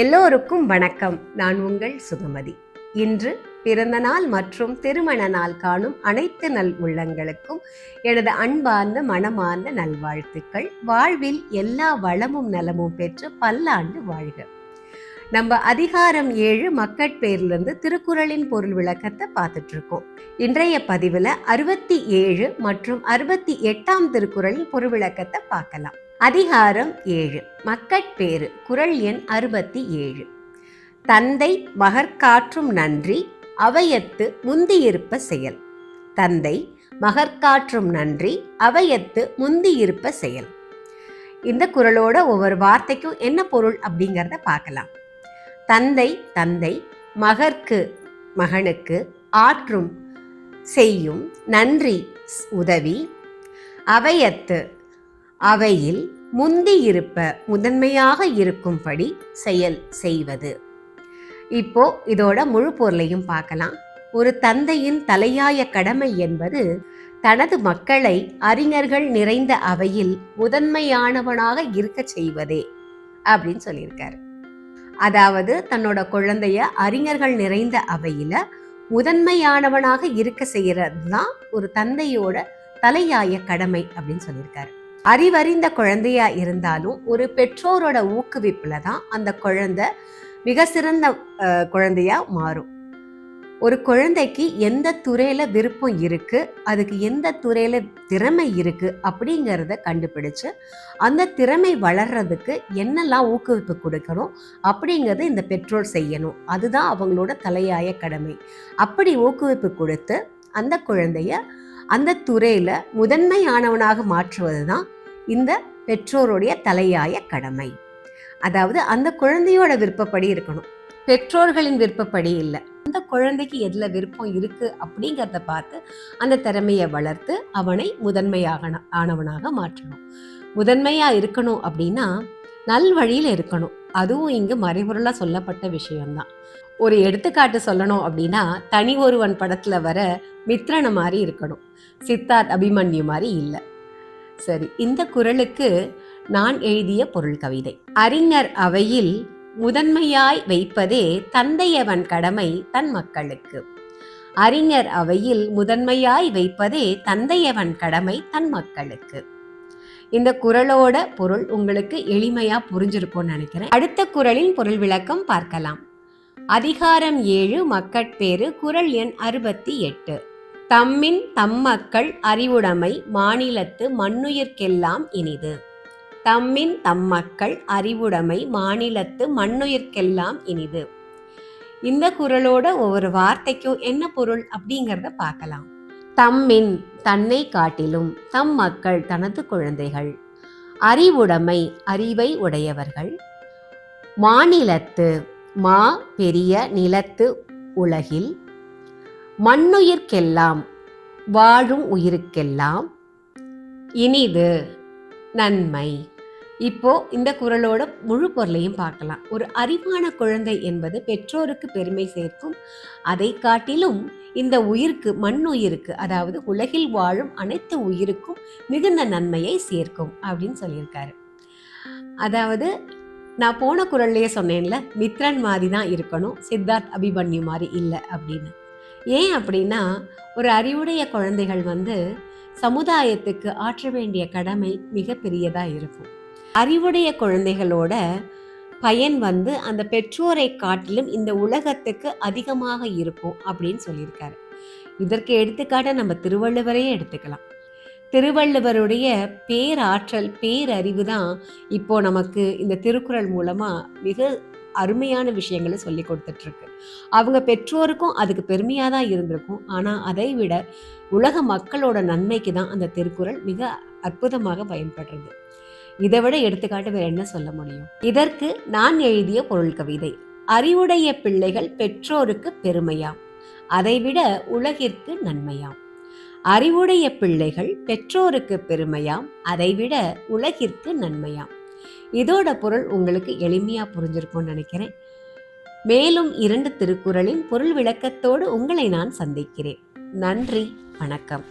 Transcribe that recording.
எல்லோருக்கும் வணக்கம். நான் உங்கள் சுகமதி. இன்று பிறந்த நாள் மற்றும் திருமண நாள் காணும் அனைத்து நல் உள்ளங்களுக்கும் எனது அன்பார்ந்த மனமார்ந்த நல்வாழ்த்துக்கள். வாழ்வில் எல்லா வளமும் நலமும் பெற்று பல்லாண்டு வாழ்க. நம்ம அதிகாரம் ஏழு மக்கட்பேர்லேருந்து திருக்குறளின் பொருள் விளக்கத்தை பார்த்துட்டு இருக்கோம் இன்றைய பதிவில் அறுபத்தி ஏழு மற்றும் அறுபத்தி எட்டாம் திருக்குறளின் பொருள் விளக்கத்தை பார்க்கலாம். அதிகாரம் ஏழு. மக்கட்பேறு குறள் எண் அறுபத்தி ஏழு. தந்தை மகற்காற்றும் நன்றி அவையத்து முந்தியிருப்ப செயல். தந்தை மகற்காற்றும் நன்றி அவையத்து முந்தியிருப்ப செயல். இந்த குறளோட ஒவ்வொரு வார்த்தைக்கும் என்ன பொருள் அப்படிங்கிறத பார்க்கலாம். தந்தை தந்தை மகற்கு மகனுக்கு ஆற்றும் செய்யும் நன்றி உதவி அவையத்து அவையில் முந்தியிருப்ப முதன்மையாக இருக்கும்படி செயல் செய்வது. இப்போ இதோட முழு பொருளையும் பார்க்கலாம். ஒரு தந்தையின் தலையாய கடமை என்பது தனது மக்களை அறிஞர்கள் நிறைந்த அவையில் முதன்மையானவனாக இருக்க செய்வதே அப்படின்னு சொல்லியிருக்காரு. அதாவது தன்னோட குழந்தைய அறிஞர்கள் நிறைந்த அவையில முதன்மையானவனாக இருக்க செய்யறது தான் ஒரு தந்தையோட தலையாய கடமை அப்படின்னு சொல்லியிருக்காரு. அறிவறிந்த குழந்தையா இருந்தாலும் ஒரு பெற்றோரோட ஊக்குவிப்புல தான் அந்த குழந்தை மிக சிறந்த குழந்தையா மாறும். ஒரு குழந்தைக்கு எந்த துறையில விருப்பம் இருக்கு அதுக்கு எந்த துறையில திறமை இருக்கு அப்படிங்கிறத கண்டுபிடிச்சு அந்த திறமை வளர்றதுக்கு என்னெல்லாம் ஊக்குவிப்பு கொடுக்கணும் அப்படிங்கிறது இந்த பெற்றோர் செய்யணும். அதுதான் அவங்களோட தலையாய கடமை. அப்படி ஊக்குவிப்பு கொடுத்து அந்த குழந்தைய அந்த துறையில முதன்மையானவனாக மாற்றுவது தான் இந்த பெற்றோருடைய தலையாய கடமை. அதாவது அந்த குழந்தையோட விருப்பப்படி இருக்கணும். பெற்றோர்களின் விருப்பப்படி இல்லை. அந்த குழந்தைக்கு எதில் விருப்பம் இருக்கு அப்படிங்கிறத பார்த்து அந்த திறமையை வளர்த்து அவனை முதன்மையாக ஆனவனாக மாற்றணும். முதன்மையா இருக்கணும் அப்படின்னா நல் வழியில இருக்கணும். அதுவும் இங்கு மறைபொருளா சொல்லப்பட்ட விஷயம்தான். ஒரு எடுத்துக்காட்டு சொல்லணும் அப்படின்னா தனி ஒருவன் படத்தில் வர மித்ரன மாதிரி இருக்கணும். சித்தார்த் அபிமன்யு மாதிரி இல்லை. சரி இந்த குறளுக்கு நான் எழுதிய பொருள் கவிதை. அறிஞர் அவையில் முதன்மையாய் வைப்பதே தந்தையவன் கடமை தன் மக்களுக்கு. அறிஞர் அவையில் முதன்மையாய் வைப்பதே தந்தையவன் கடமை தன் மக்களுக்கு. இந்த குறளோட பொருள் உங்களுக்கு எளிமையா புரிஞ்சிருக்கும்னு நினைக்கிறேன். அடுத்த குறளின் பொருள் விளக்கம் பார்க்கலாம். அதிகாரம் ஏழு மக்கட்பேறு குறள் எண் அறுபத்தி எட்டு. தம்மின் தம்மக்கள் அறிவுடைமை மாநிலத்து மண்ணுயிர்க்கெல்லாம் இனிது. தம்மின் தம்மக்கள் அறிவுடைமை மாநிலத்து மண்ணுயிர்க்கெல்லாம் இனிது. இந்த குறளோட ஒவ்வொரு வார்த்தைக்கும் என்ன பொருள் அப்படிங்கிறத பார்க்கலாம். தம்மின் தன்னை காட்டிலும் தம் மக்கள் தனது குழந்தைகள். அறிவுடைமை அறிவை உடையவர்கள். மாநிலத்து மா பெரிய நிலத்து உலகில் மண்ணுயிர்க்கெல்லாம் வாழும் உயிருக்கெல்லாம் இனிது நன்மை. இப்போ இந்த குறளோட முழு பொருளையும் பார்க்கலாம். ஒரு அறிவான குழந்தை என்பது பெற்றோருக்கு பெருமை சேர்க்கும். அதை காட்டிலும் இந்த உயிருக்கு மண் உயிருக்கு அதாவது உலகில் வாழும் அனைத்து உயிருக்கும் மிகுந்த நன்மையை சேர்க்கும் அப்படின்னு சொல்லியிருக்காரு. அதாவது நான் போன குரல்லையே சொன்னேன்ல மித்ரன் மாதிரி தான் இருக்கணும் சித்தார்த் அபிமன்யு மாதிரி இல்லை அப்படின்னு. ஏன் அப்படின்னா ஒரு அறிவுடைய குழந்தைகள் வந்து சமுதாயத்துக்கு ஆற்ற வேண்டிய கடமை மிக இருக்கும். அறிவுடைய குழந்தைகளோட பயன் வந்து அந்த பெற்றோரை காட்டிலும் இந்த உலகத்துக்கு அதிகமாக இருக்கும் அப்படின்னு சொல்லியிருக்காரு. இதற்கு எடுத்துக்காட்ட நம்ம திருவள்ளுவரையே எடுத்துக்கலாம். திருவள்ளுவருடைய பேராற்றல் பேரறிவு தான் இப்போ நமக்கு இந்த திருக்குறள் மூலமா மிக அருமையான விஷயங்களை சொல்லி கொடுத்துட்டு இருக்கு அவங்க பெற்றோருக்கும் அதுக்கு பெருமையா தான் இருந்திருக்கும். ஆனா அதை விட உலக மக்களோட நன்மைக்கு தான் அந்த திருக்குறள் மிக அற்புதமாக பயன்படுறது. இதை விட எடுத்துக்காட்டு வேற என்ன சொல்ல முடியும்? இதற்கு நான் எழுதிய பொருள் கவிதை அறிவுடைய பிள்ளைகள் பெற்றோருக்கு பெருமையாம். அதைவிட உலகிற்கு நன்மையாம். அறிவுடைய பிள்ளைகள் பெற்றோருக்கு பெருமையாம் அதைவிட உலகிற்கு நன்மையாம். இதோட பொருள் உங்களுக்கு எளிமையா புரிஞ்சிருக்கும்னு நினைக்கிறேன். மேலும் இரண்டு திருக்குறளின் பொருள் விளக்கத்தோடு உங்களை நான் சந்திக்கிறேன். நன்றி வணக்கம்.